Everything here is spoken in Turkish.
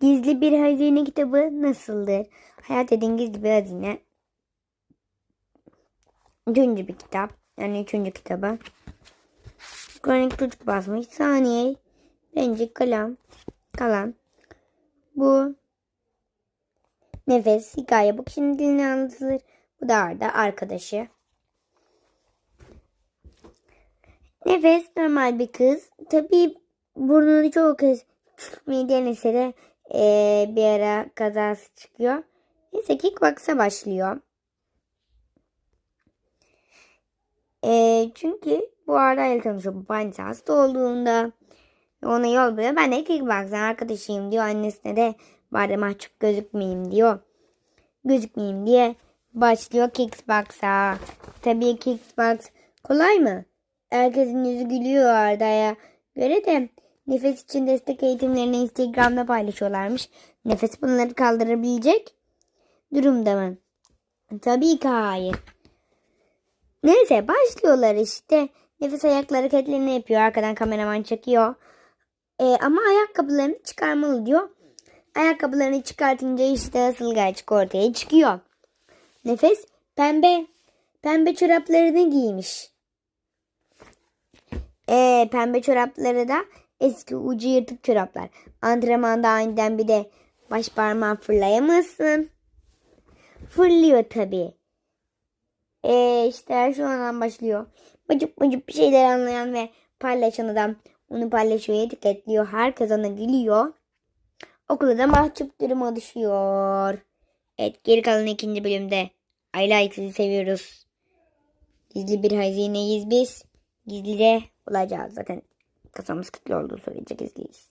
Gizli bir hazine kitabı nasıldır? Hayat dediğin gizli bir hazine. Üçüncü bir kitap. Yani üçüncü kitabı. Kronik çocuk basmış. Saniye. Bence kalem. Kalan. Bu. Nefes. Hikaye. Bu kişinin dilini anlatılır. Bu da Arda. Arkadaşı. Nefes normal bir kız. Tabii burnunu çoğu kez tutmayı denese de eee, bir ara kazası çıkıyor. Neyse kickbox'a başlıyor. Eee, çünkü bu Arda ile tanışıyor. Babaannesi hasta olduğunda ona yol buluyor. Ben de kickbox'ın arkadaşıyım diyor. Annesine de bari mahcup gözükmeyeyim diyor. Gözükmeyeyim diye başlıyor kickbox'a. Tabii kickbox kolay mı? Herkesin yüzü gülüyor Arda'ya göre de nefes için destek eğitimlerini Instagram'da paylaşıyorlarmış. Nefes bunları kaldırabilecek durumda mı? Tabii ki hayır. Neyse başlıyorlar işte. Nefes ayak hareketlerini yapıyor. Arkadan kameraman çekiyor. Ee, ama ayakkabılarını çıkarmalı diyor. Ayakkabılarını çıkartınca işte asıl gerçek ortaya çıkıyor. Nefes pembe pembe çoraplarını giymiş. Ee, pembe çorapları da eski ucu yırtık çoraplar. Antrenmanda aniden bir de baş parmağı fırlayamazsın. Fırlıyor tabii. Ee, işte her şey ondan başlıyor. Bacıp bacıp bir şeyler anlayan ve paylaşan adam onu paylaşıyor, etiketliyor. Herkes ona gülüyor. Okulda da mahcup duruma düşüyor. Evet geri kalan ikinci bölümde I like sizi seviyoruz. Gizli bir hazineyiz biz. Gizli de olacağız zaten. Kasamız kilitli olduğu sürece gizliyiz.